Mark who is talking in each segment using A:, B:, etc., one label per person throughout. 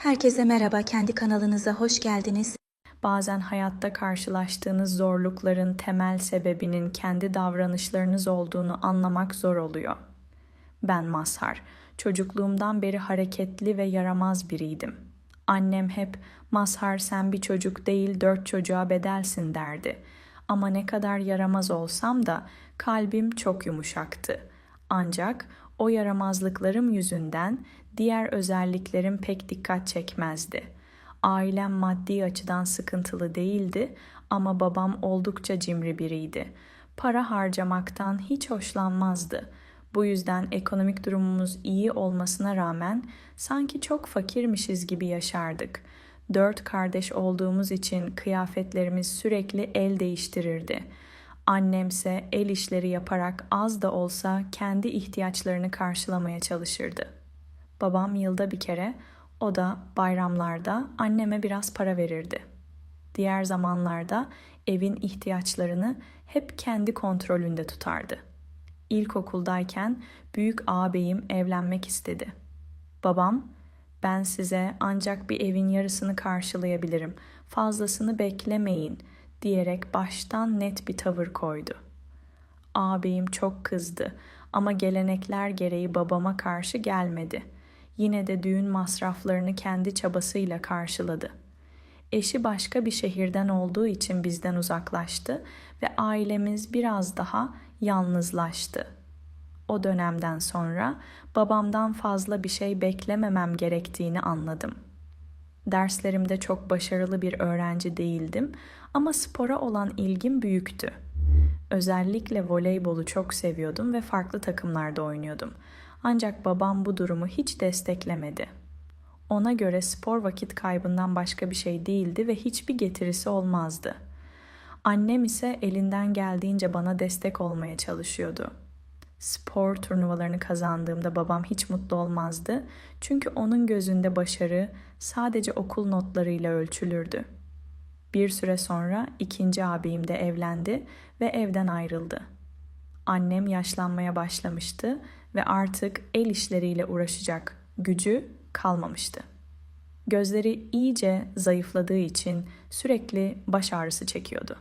A: Herkese merhaba, kendi kanalınıza hoş geldiniz.
B: Bazen hayatta karşılaştığınız zorlukların temel sebebinin kendi davranışlarınız olduğunu anlamak zor oluyor. Ben Mazhar. Çocukluğumdan beri hareketli ve yaramaz biriydim. Annem hep Mazhar sen bir çocuk değil dört çocuğa bedelsin derdi. Ama ne kadar yaramaz olsam da kalbim çok yumuşaktı. Ancak o yaramazlıklarım yüzünden diğer özelliklerim pek dikkat çekmezdi. Ailem maddi açıdan sıkıntılı değildi ama babam oldukça cimri biriydi. Para harcamaktan hiç hoşlanmazdı. Bu yüzden ekonomik durumumuz iyi olmasına rağmen sanki çok fakirmişiz gibi yaşardık. Dört kardeş olduğumuz için kıyafetlerimiz sürekli el değiştirirdi. Annemse el işleri yaparak az da olsa kendi ihtiyaçlarını karşılamaya çalışırdı. Babam yılda bir kere, o da bayramlarda anneme biraz para verirdi. Diğer zamanlarda evin ihtiyaçlarını hep kendi kontrolünde tutardı. İlkokuldayken büyük ağabeyim evlenmek istedi. Babam, ben size ancak bir evin yarısını karşılayabilirim, fazlasını beklemeyin diyerek baştan net bir tavır koydu. Ağabeyim çok kızdı ama gelenekler gereği babama karşı gelmedi. Yine de düğün masraflarını kendi çabasıyla karşıladı. Eşi başka bir şehirden olduğu için bizden uzaklaştı ve ailemiz biraz daha yalnızlaştı. O dönemden sonra babamdan fazla bir şey beklememem gerektiğini anladım. Derslerimde çok başarılı bir öğrenci değildim ama spora olan ilgim büyüktü. Özellikle voleybolu çok seviyordum ve farklı takımlarda oynuyordum. Ancak babam bu durumu hiç desteklemedi. Ona göre spor vakit kaybından başka bir şey değildi ve hiçbir getirisi olmazdı. Annem ise elinden geldiğince bana destek olmaya çalışıyordu. Spor turnuvalarını kazandığımda babam hiç mutlu olmazdı. Çünkü onun gözünde başarı sadece okul notlarıyla ölçülürdü. Bir süre sonra ikinci abim de evlendi ve evden ayrıldı. Annem yaşlanmaya başlamıştı ve artık el işleriyle uğraşacak gücü kalmamıştı. Gözleri iyice zayıfladığı için sürekli baş ağrısı çekiyordu.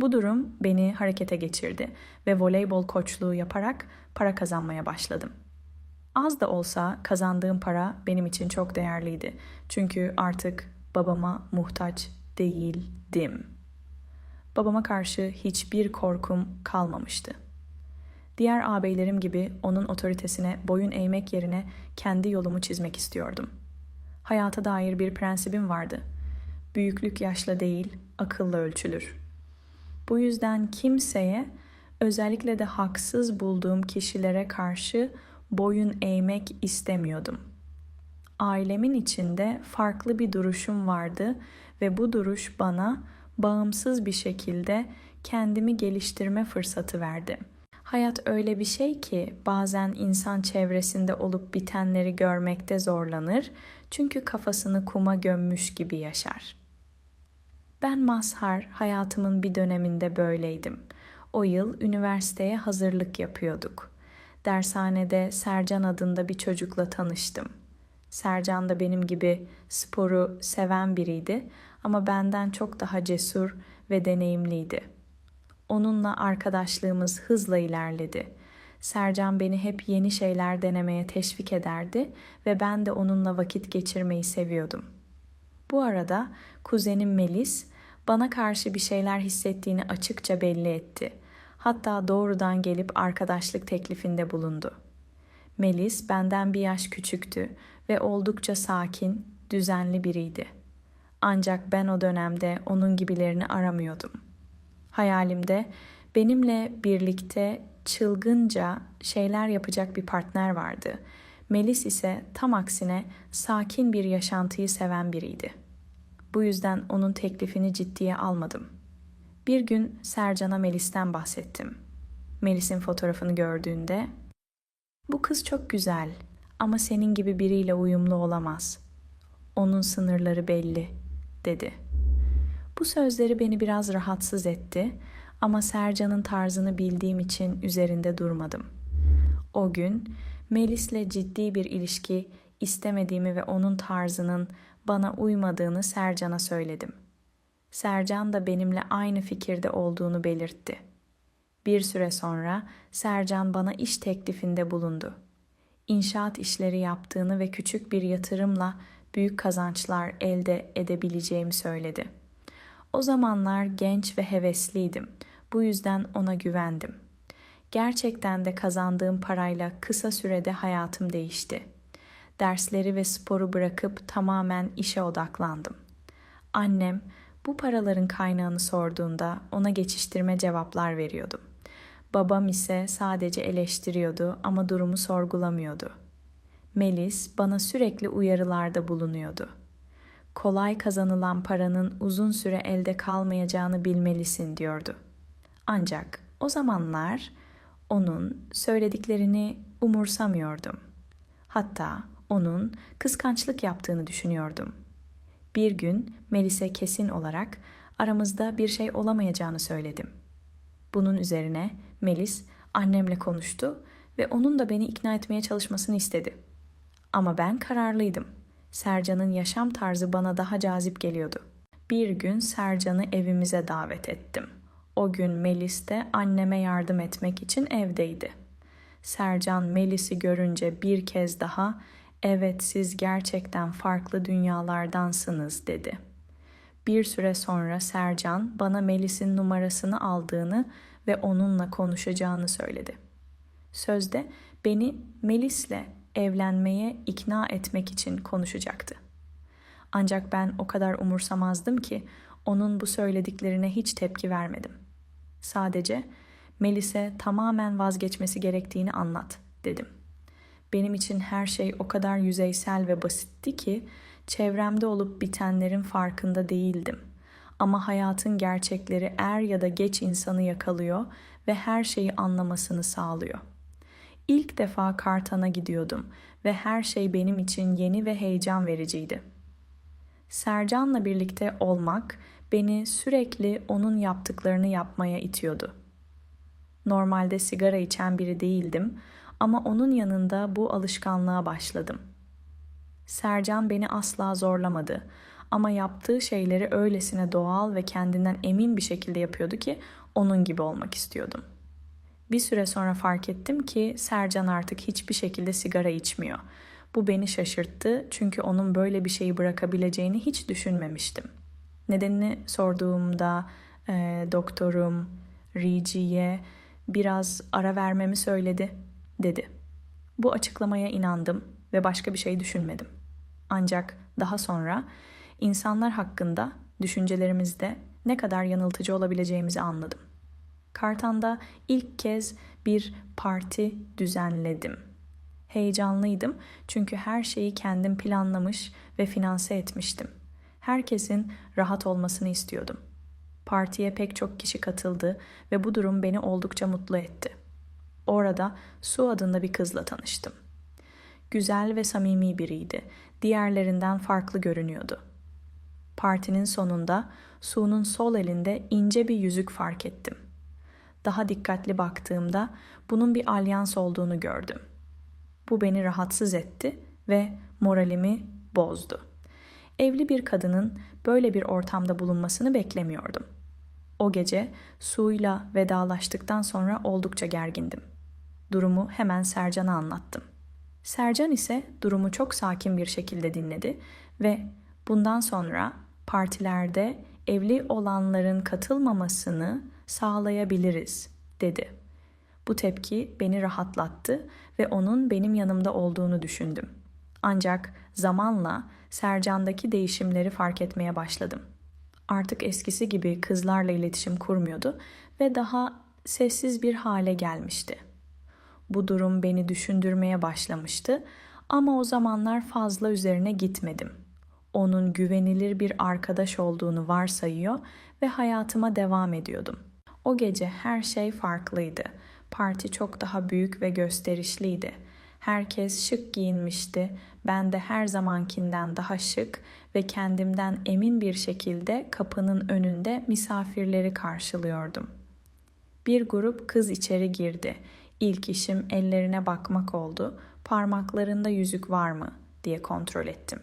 B: Bu durum beni harekete geçirdi ve voleybol koçluğu yaparak para kazanmaya başladım. Az da olsa kazandığım para benim için çok değerliydi. Çünkü artık babama muhtaç değildim. Babama karşı hiçbir korkum kalmamıştı. Diğer ağabeylerim gibi onun otoritesine boyun eğmek yerine kendi yolumu çizmek istiyordum. Hayata dair bir prensibim vardı. Büyüklük yaşla değil, akılla ölçülür. Bu yüzden kimseye, özellikle de haksız bulduğum kişilere karşı boyun eğmek istemiyordum. Ailemin içinde farklı bir duruşum vardı ve bu duruş bana bağımsız bir şekilde kendimi geliştirme fırsatı verdi. Hayat öyle bir şey ki bazen insan çevresinde olup bitenleri görmekte zorlanır çünkü kafasını kuma gömmüş gibi yaşar. Ben Mazhar hayatımın bir döneminde böyleydim. O yıl üniversiteye hazırlık yapıyorduk. Dershanede Sercan adında bir çocukla tanıştım. Sercan da benim gibi sporu seven biriydi ama benden çok daha cesur ve deneyimliydi. Onunla arkadaşlığımız hızla ilerledi. Sercan beni hep yeni şeyler denemeye teşvik ederdi ve ben de onunla vakit geçirmeyi seviyordum. Bu arada kuzenim Melis bana karşı bir şeyler hissettiğini açıkça belli etti. Hatta doğrudan gelip arkadaşlık teklifinde bulundu. Melis benden bir yaş küçüktü ve oldukça sakin, düzenli biriydi. Ancak ben o dönemde onun gibilerini aramıyordum. Hayalimde benimle birlikte çılgınca şeyler yapacak bir partner vardı. Melis ise tam aksine sakin bir yaşantıyı seven biriydi. Bu yüzden onun teklifini ciddiye almadım. Bir gün Sercan'a Melis'ten bahsettim. Melis'in fotoğrafını gördüğünde "Bu kız çok güzel ama senin gibi biriyle uyumlu olamaz. Onun sınırları belli." dedi. Bu sözleri beni biraz rahatsız etti ama Sercan'ın tarzını bildiğim için üzerinde durmadım. O gün Melis'le ciddi bir ilişki istemediğimi ve onun tarzının bana uymadığını Sercan'a söyledim. Sercan da benimle aynı fikirde olduğunu belirtti. Bir süre sonra Sercan bana iş teklifinde bulundu. İnşaat işleri yaptığını ve küçük bir yatırımla büyük kazançlar elde edebileceğimi söyledi. O zamanlar genç ve hevesliydim. Bu yüzden ona güvendim. Gerçekten de kazandığım parayla kısa sürede hayatım değişti. Dersleri ve sporu bırakıp tamamen işe odaklandım. Annem bu paraların kaynağını sorduğunda ona geçiştirme cevaplar veriyordum. Babam ise sadece eleştiriyordu ama durumu sorgulamıyordu. Melis bana sürekli uyarılarda bulunuyordu. Kolay kazanılan paranın uzun süre elde kalmayacağını bilmelisin diyordu. Ancak o zamanlar onun söylediklerini umursamıyordum. Hatta onun kıskançlık yaptığını düşünüyordum. Bir gün Melis'e kesin olarak aramızda bir şey olamayacağını söyledim. Bunun üzerine Melis annemle konuştu ve onun da beni ikna etmeye çalışmasını istedi. Ama ben kararlıydım. Sercan'ın yaşam tarzı bana daha cazip geliyordu. Bir gün Sercan'ı evimize davet ettim. O gün Melis de anneme yardım etmek için evdeydi. Sercan Melis'i görünce bir kez daha "Evet siz gerçekten farklı dünyalardansınız." dedi. Bir süre sonra Sercan bana Melis'in numarasını aldığını ve onunla konuşacağını söyledi. Sözde beni Melis'le evlenmeye ikna etmek için konuşacaktı. Ancak ben o kadar umursamazdım ki onun bu söylediklerine hiç tepki vermedim. Sadece Melis'e tamamen vazgeçmesi gerektiğini anlat dedim. Benim için her şey o kadar yüzeysel ve basitti ki çevremde olup bitenlerin farkında değildim. Ama hayatın gerçekleri er ya da geç insanı yakalıyor ve her şeyi anlamasını sağlıyor. İlk defa Kartan'a gidiyordum ve her şey benim için yeni ve heyecan vericiydi. Sercan'la birlikte olmak beni sürekli onun yaptıklarını yapmaya itiyordu. Normalde sigara içen biri değildim ama onun yanında bu alışkanlığa başladım. Sercan beni asla zorlamadı ama yaptığı şeyleri öylesine doğal ve kendinden emin bir şekilde yapıyordu ki onun gibi olmak istiyordum. Bir süre sonra fark ettim ki Sercan artık hiçbir şekilde sigara içmiyor. Bu beni şaşırttı çünkü onun böyle bir şeyi bırakabileceğini hiç düşünmemiştim. Nedenini sorduğumda e, doktorum Rici'ye biraz ara vermemi söyledi dedi. Bu açıklamaya inandım ve başka bir şey düşünmedim. Ancak daha sonra insanlar hakkında düşüncelerimizde ne kadar yanıltıcı olabileceğimizi anladım. Kartan'da ilk kez bir parti düzenledim. Heyecanlıydım çünkü her şeyi kendim planlamış ve finanse etmiştim. Herkesin rahat olmasını istiyordum. Partiye pek çok kişi katıldı ve bu durum beni oldukça mutlu etti. Orada Su adında bir kızla tanıştım. Güzel ve samimi biriydi. Diğerlerinden farklı görünüyordu. Partinin sonunda Su'nun sol elinde ince bir yüzük fark ettim. Daha dikkatli baktığımda bunun bir alyans olduğunu gördüm. Bu beni rahatsız etti ve moralimi bozdu. Evli bir kadının böyle bir ortamda bulunmasını beklemiyordum. O gece Su'yla vedalaştıktan sonra oldukça gergindim. Durumu hemen Sercan'a anlattım. Sercan ise durumu çok sakin bir şekilde dinledi ve bundan sonra partilerde evli olanların katılmamasını sağlayabiliriz dedi. Bu tepki beni rahatlattı ve onun benim yanımda olduğunu düşündüm. Ancak zamanla Sercan'daki değişimleri fark etmeye başladım. Artık eskisi gibi kızlarla iletişim kurmuyordu ve daha sessiz bir hale gelmişti. Bu durum beni düşündürmeye başlamıştı ama o zamanlar fazla üzerine gitmedim. Onun güvenilir bir arkadaş olduğunu varsayıyor ve hayatıma devam ediyordum. O gece her şey farklıydı. Parti çok daha büyük ve gösterişliydi. Herkes şık giyinmişti. Ben de her zamankinden daha şık ve kendimden emin bir şekilde kapının önünde misafirleri karşılıyordum. Bir grup kız içeri girdi. İlk işim ellerine bakmak oldu. Parmaklarında yüzük var mı diye kontrol ettim.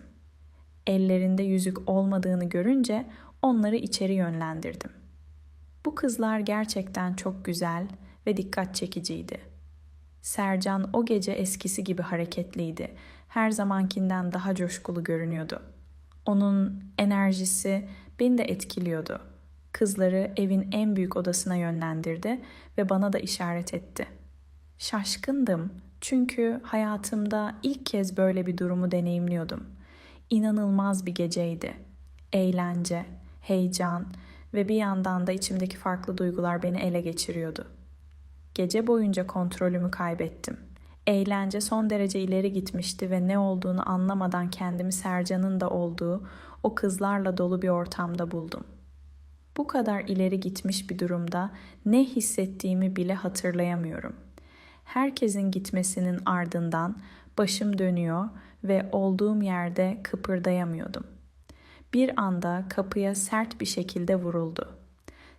B: Ellerinde yüzük olmadığını görünce onları içeri yönlendirdim. Bu kızlar gerçekten çok güzel ve dikkat çekiciydi. Sercan o gece eskisi gibi hareketliydi. Her zamankinden daha coşkulu görünüyordu. Onun enerjisi beni de etkiliyordu. Kızları evin en büyük odasına yönlendirdi ve bana da işaret etti. Şaşkındım çünkü hayatımda ilk kez böyle bir durumu deneyimliyordum. İnanılmaz bir geceydi. Eğlence, heyecan ve bir yandan da içimdeki farklı duygular beni ele geçiriyordu. Gece boyunca kontrolümü kaybettim. Eğlence son derece ileri gitmişti ve ne olduğunu anlamadan kendimi Sercan'ın da olduğu o kızlarla dolu bir ortamda buldum. Bu kadar ileri gitmiş bir durumda ne hissettiğimi bile hatırlayamıyorum. Herkesin gitmesinin ardından başım dönüyor ve olduğum yerde kıpırdayamıyordum. Bir anda kapıya sert bir şekilde vuruldu.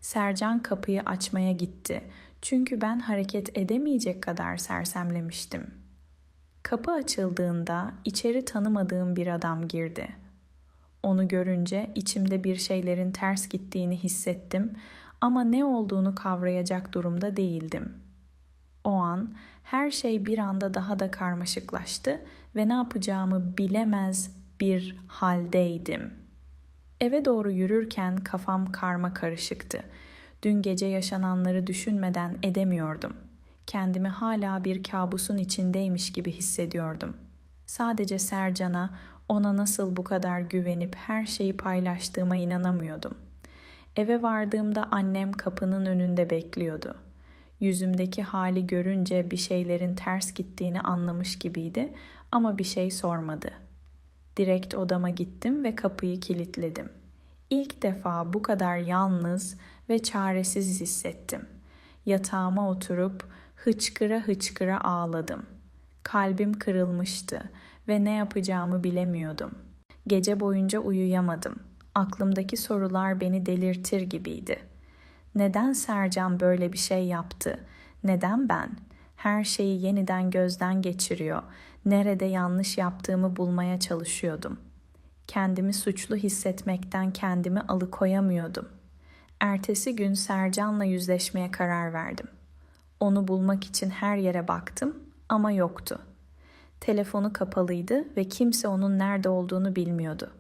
B: Sercan kapıyı açmaya gitti. Çünkü ben hareket edemeyecek kadar sersemlemiştim. Kapı açıldığında içeri tanımadığım bir adam girdi. Onu görünce içimde bir şeylerin ters gittiğini hissettim ama ne olduğunu kavrayacak durumda değildim. O an her şey bir anda daha da karmaşıklaştı ve ne yapacağımı bilemez bir haldeydim. Eve doğru yürürken kafam karma karışıktı. Dün gece yaşananları düşünmeden edemiyordum. Kendimi hala bir kabusun içindeymiş gibi hissediyordum. Sadece Sercan'a ona nasıl bu kadar güvenip her şeyi paylaştığıma inanamıyordum. Eve vardığımda annem kapının önünde bekliyordu. Yüzümdeki hali görünce bir şeylerin ters gittiğini anlamış gibiydi ama bir şey sormadı. Direkt odama gittim ve kapıyı kilitledim. İlk defa bu kadar yalnız ve çaresiz hissettim. Yatağıma oturup hıçkıra hıçkıra ağladım. Kalbim kırılmıştı ve ne yapacağımı bilemiyordum. Gece boyunca uyuyamadım. Aklımdaki sorular beni delirtir gibiydi. Neden Sercan böyle bir şey yaptı? Neden ben? Her şeyi yeniden gözden geçiriyor. Nerede yanlış yaptığımı bulmaya çalışıyordum. Kendimi suçlu hissetmekten kendimi alıkoyamıyordum. Ertesi gün Sercan'la yüzleşmeye karar verdim. Onu bulmak için her yere baktım ama yoktu. Telefonu kapalıydı ve kimse onun nerede olduğunu bilmiyordu.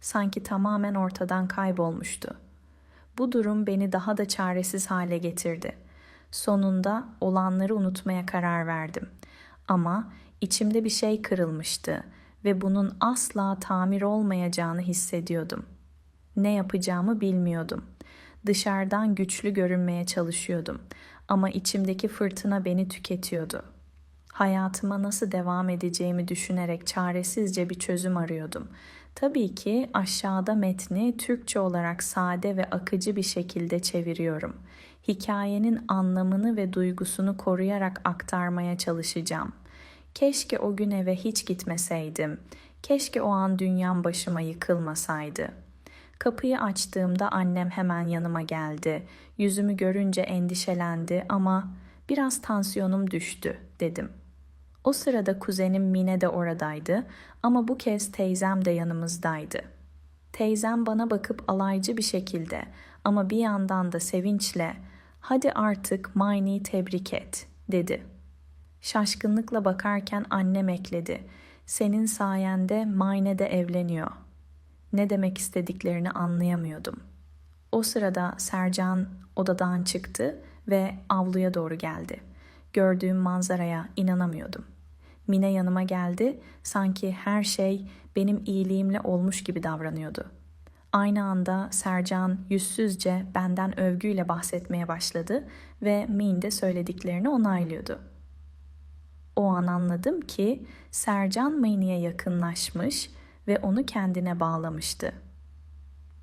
B: Sanki tamamen ortadan kaybolmuştu. Bu durum beni daha da çaresiz hale getirdi. Sonunda olanları unutmaya karar verdim. Ama içimde bir şey kırılmıştı ve bunun asla tamir olmayacağını hissediyordum. Ne yapacağımı bilmiyordum. Dışarıdan güçlü görünmeye çalışıyordum ama içimdeki fırtına beni tüketiyordu. Hayatıma nasıl devam edeceğimi düşünerek çaresizce bir çözüm arıyordum. Tabii ki aşağıda metni Türkçe olarak sade ve akıcı bir şekilde çeviriyorum. Hikayenin anlamını ve duygusunu koruyarak aktarmaya çalışacağım. Keşke o gün eve hiç gitmeseydim. Keşke o an dünyam başıma yıkılmasaydı. Kapıyı açtığımda annem hemen yanıma geldi. Yüzümü görünce endişelendi ama biraz tansiyonum düştü dedim. O sırada kuzenim Mine de oradaydı ama bu kez teyzem de yanımızdaydı. Teyzem bana bakıp alaycı bir şekilde ama bir yandan da sevinçle "Hadi artık Mayni'yi tebrik et." dedi. Şaşkınlıkla bakarken annem ekledi. "Senin sayende Mayne de evleniyor." Ne demek istediklerini anlayamıyordum. O sırada Sercan odadan çıktı ve avluya doğru geldi. Gördüğüm manzaraya inanamıyordum. Mine yanıma geldi, sanki her şey benim iyiliğimle olmuş gibi davranıyordu. Aynı anda Sercan yüzsüzce benden övgüyle bahsetmeye başladı ve Min de söylediklerini onaylıyordu. O an anladım ki Sercan Min'e yakınlaşmış ve onu kendine bağlamıştı.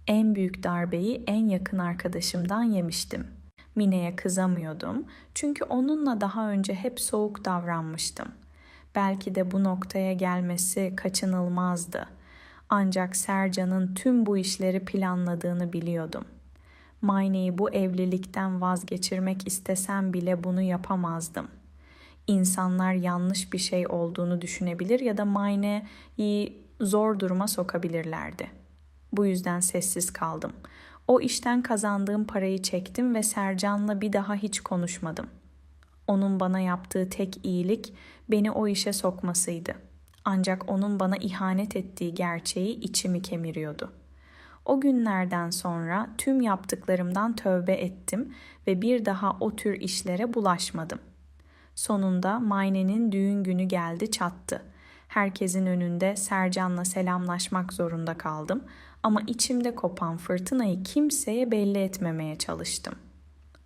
B: En büyük darbeyi en yakın arkadaşımdan yemiştim. Mine'ye kızamıyordum çünkü onunla daha önce hep soğuk davranmıştım. Belki de bu noktaya gelmesi kaçınılmazdı. Ancak Sercan'ın tüm bu işleri planladığını biliyordum. Mayne'yi bu evlilikten vazgeçirmek istesem bile bunu yapamazdım. İnsanlar yanlış bir şey olduğunu düşünebilir ya da Mayne'yi zor duruma sokabilirlerdi. Bu yüzden sessiz kaldım. O işten kazandığım parayı çektim ve Sercan'la bir daha hiç konuşmadım. Onun bana yaptığı tek iyilik beni o işe sokmasıydı. Ancak onun bana ihanet ettiği gerçeği içimi kemiriyordu. O günlerden sonra tüm yaptıklarımdan tövbe ettim ve bir daha o tür işlere bulaşmadım. Sonunda Mayne'nin düğün günü geldi çattı. Herkesin önünde Sercan'la selamlaşmak zorunda kaldım ama içimde kopan fırtınayı kimseye belli etmemeye çalıştım.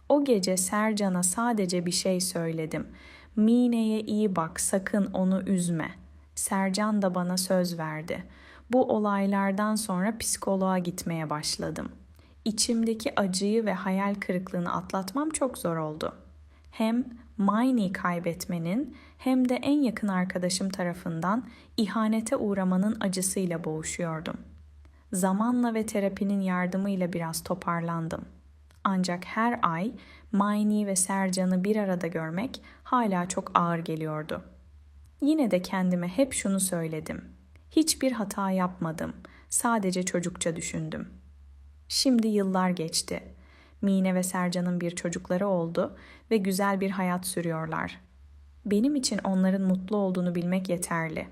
B: O gece Sercan'a sadece bir şey söyledim. Mine'ye iyi bak, sakın onu üzme. Sercan da bana söz verdi. Bu olaylardan sonra psikoloğa gitmeye başladım. İçimdeki acıyı ve hayal kırıklığını atlatmam çok zor oldu. Hem Mine'yi kaybetmenin hem de en yakın arkadaşım tarafından ihanete uğramanın acısıyla boğuşuyordum. Zamanla ve terapinin yardımıyla biraz toparlandım. Ancak her ay Mayni ve Sercan'ı bir arada görmek hala çok ağır geliyordu. Yine de kendime hep şunu söyledim. Hiçbir hata yapmadım. Sadece çocukça düşündüm. Şimdi yıllar geçti. Mine ve Sercan'ın bir çocukları oldu ve güzel bir hayat sürüyorlar. Benim için onların mutlu olduğunu bilmek yeterli.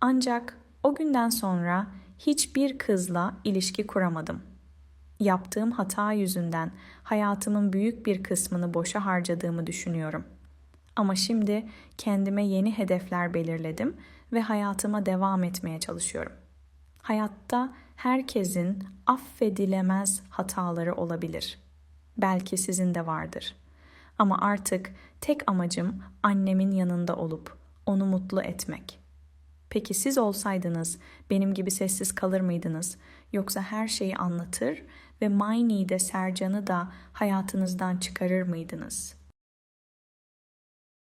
B: Ancak o günden sonra hiçbir kızla ilişki kuramadım. Yaptığım hata yüzünden hayatımın büyük bir kısmını boşa harcadığımı düşünüyorum. Ama şimdi kendime yeni hedefler belirledim ve hayatıma devam etmeye çalışıyorum. Hayatta herkesin affedilemez hataları olabilir. Belki sizin de vardır. Ama artık tek amacım annemin yanında olup onu mutlu etmek. Peki siz olsaydınız benim gibi sessiz kalır mıydınız? Yoksa her şeyi anlatır ve Mayni'yi de Sercan'ı da hayatınızdan çıkarır mıydınız?''